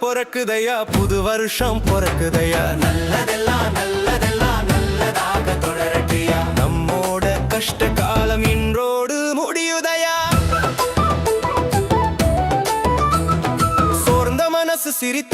பிறக்குதையா புது வருஷம் பிறக்குதையா? நல்லதெல்லாம் நல்லதெல்லாம் நல்லதாக தொடரட்டியா? நம்மோட கஷ்ட காலம் இன்றோடு முடியுதையா? சோர்ந்த மனசு சிரித்திடவே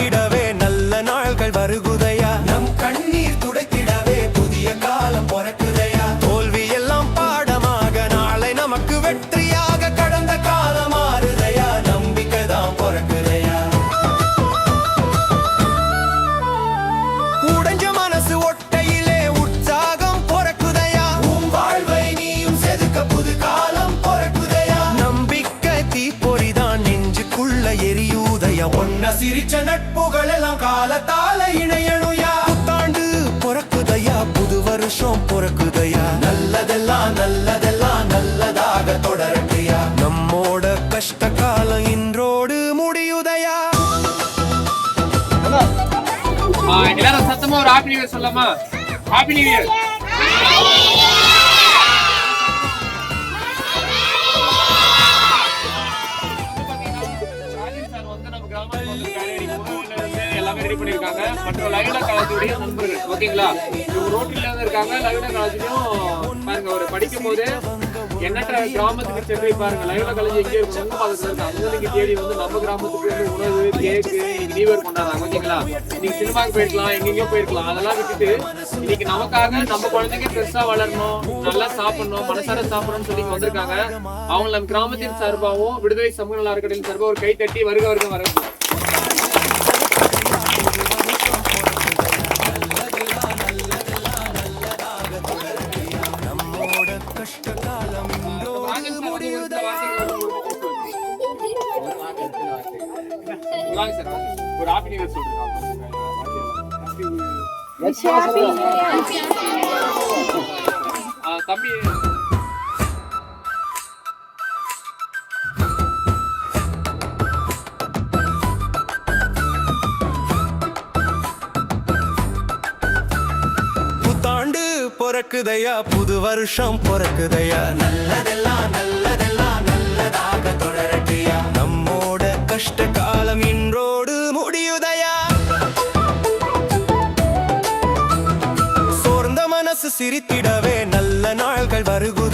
நெஞ்சுக்குள்ள எரியூதையா ஒன்ன சிரிச்ச நட்புகள் எல்லாம் காலத்தால இணையணுயா? புத்தாண்டு பிறக்குதையா? புது வருஷம் பிறக்குதையா? நல்லதெல்லாம் நல்லதெல்லாம் நல்லதாக தொடரட்டையா? நம்மோட கஷ்ட காலம் இன்றோடு முடியுதையா? எல்லாரும் சத்தமா ஒரு ஹாப்பி நியூ இயர் சொல்லாமா ஹாப்பி நியூ இயர் ரெடி பண்ணிருக்காங்க. மற்ற லயோலா காலேஜுடைய நண்பர்கள். ஓகேங்களா? இவங்க ரோட்டில் இருந்து இருக்காங்க. லயோலா காலேஜ்லையும் பாருங்க அவர் படிக்கும் போது எண்ணற்ற கிராமத்துக்கு சென்று பாருங்க. லயோலா காலேஜ் எங்கே இருக்கும் ரொம்ப பாதத்தில் இருக்கு. அங்கே தேடி வந்து நம்ம கிராமத்துக்கு வந்து உணவு கேக்கு இன்னைக்கு நியூ இயர் கொண்டாடுறாங்க. ஓகேங்களா? இன்னைக்கு சினிமாக்கு போயிருக்கலாம் எங்கெங்கயோ போயிருக்கலாம். அதெல்லாம் விட்டுட்டு இன்னைக்கு நமக்காக நம்ம குழந்தைங்க பெருசா வளரணும் நல்லா சாப்பிடணும் மனசார சாப்பிடணும்னு சொல்லி வந்திருக்காங்க. அவங்க நம்ம கிராமத்தின் சார்பாகவும் விடுதலை சமூக நல அறக்கட்டளையின் சார்பாக ஒரு கை தட்டி வருக வருக வர ஒரு ஹாப்பி நியூ இயர் சொல்றேன் தம்பி புத்தாண்டு பிறக்குதையா? புது வருஷம் பிறக்குதையா? நல்லதெல்லாம் நல்லதெல்லாம் நாங்க தொடரட்டியா? நம்மோட கஷ்ட காலம் இன்றோடு முடியுதையா? சோர்ந்த மனசு சிரித்திடவே நல்ல நாள்கள் வருகு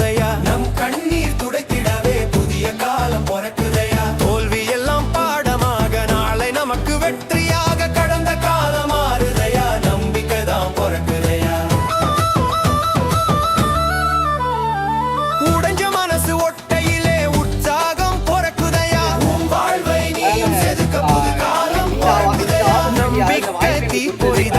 por